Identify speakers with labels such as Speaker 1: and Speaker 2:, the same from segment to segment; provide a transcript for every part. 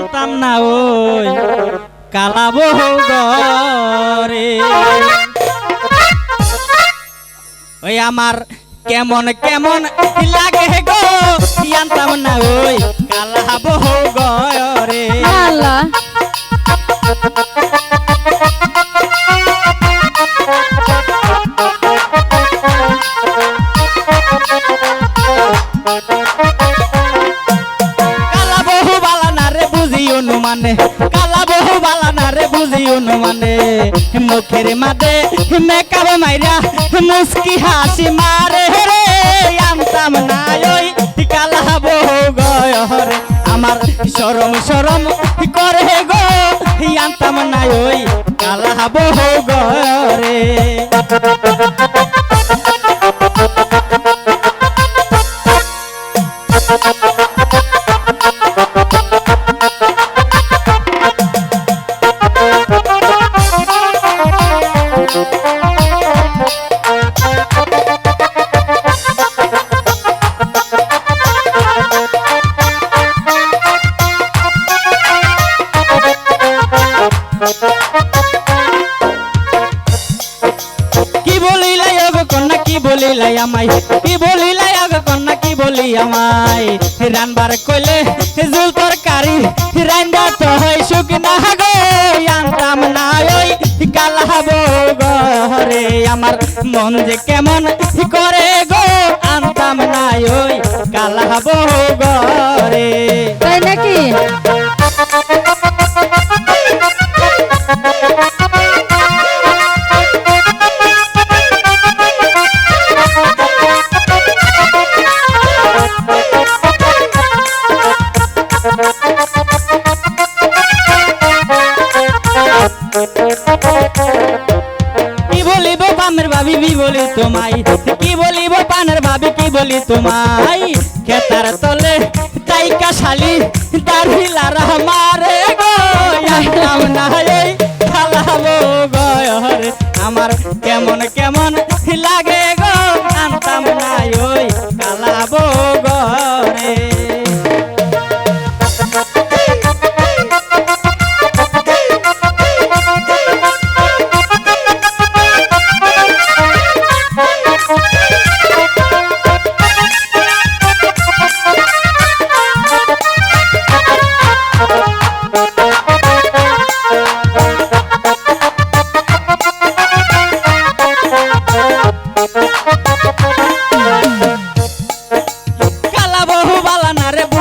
Speaker 1: আনতাম না ওই কালাবো গরে ওই আমার কেমন কেমন লাগে গো আনতাম না ওই কালাবো গরে
Speaker 2: আল্লাহ
Speaker 1: কালা অনুমানে? কালা বহু বালা না রে বুঝি অনুমানে। মুখের মাঝে মেকআপ মাইরা মুস্কি হাসি মারে রে। আনতাম না ওই কালা বহু গয়রে আমার সরম সরম করে গো। আনতাম না ওই কালা বহু গরে কি কি বলিলাই আমাই কি বলিলাই আগ কন্যা, কি বলি আমাই রানবার কইলে জুল তরকারি রান্দা তো হয় শুকনা গো। আনতাম না ওই কালাবো ঘরে আমার মন যে কেমন করে গো। আনতাম না ওই কালাবো গরে পানের ভাবি, বি বলি তোমাই কি বলিব পানের ভাবি, কি বলি তোমায়? খেতার তলে তাইকা শালি, তার মারে গো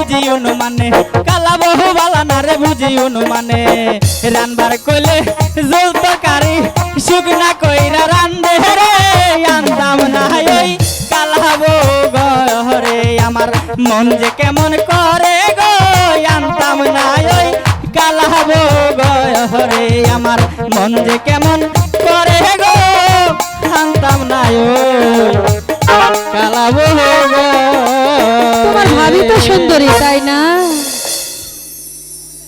Speaker 1: বুঝি অনুমানে কালা বহু বালা না রে বুঝি অনুমানে রানবার কইলে জল তরকারি শুকনা কইরা রান্দে রে। আনতাম না ওই কালা আমার মন যে কেমন করে গো। আনতাম না ওই কালা আমার মন যে কেমন করে গো। আনতাম না ওই কালা বহু
Speaker 2: ভাবি তো সুন্দরী তাই না?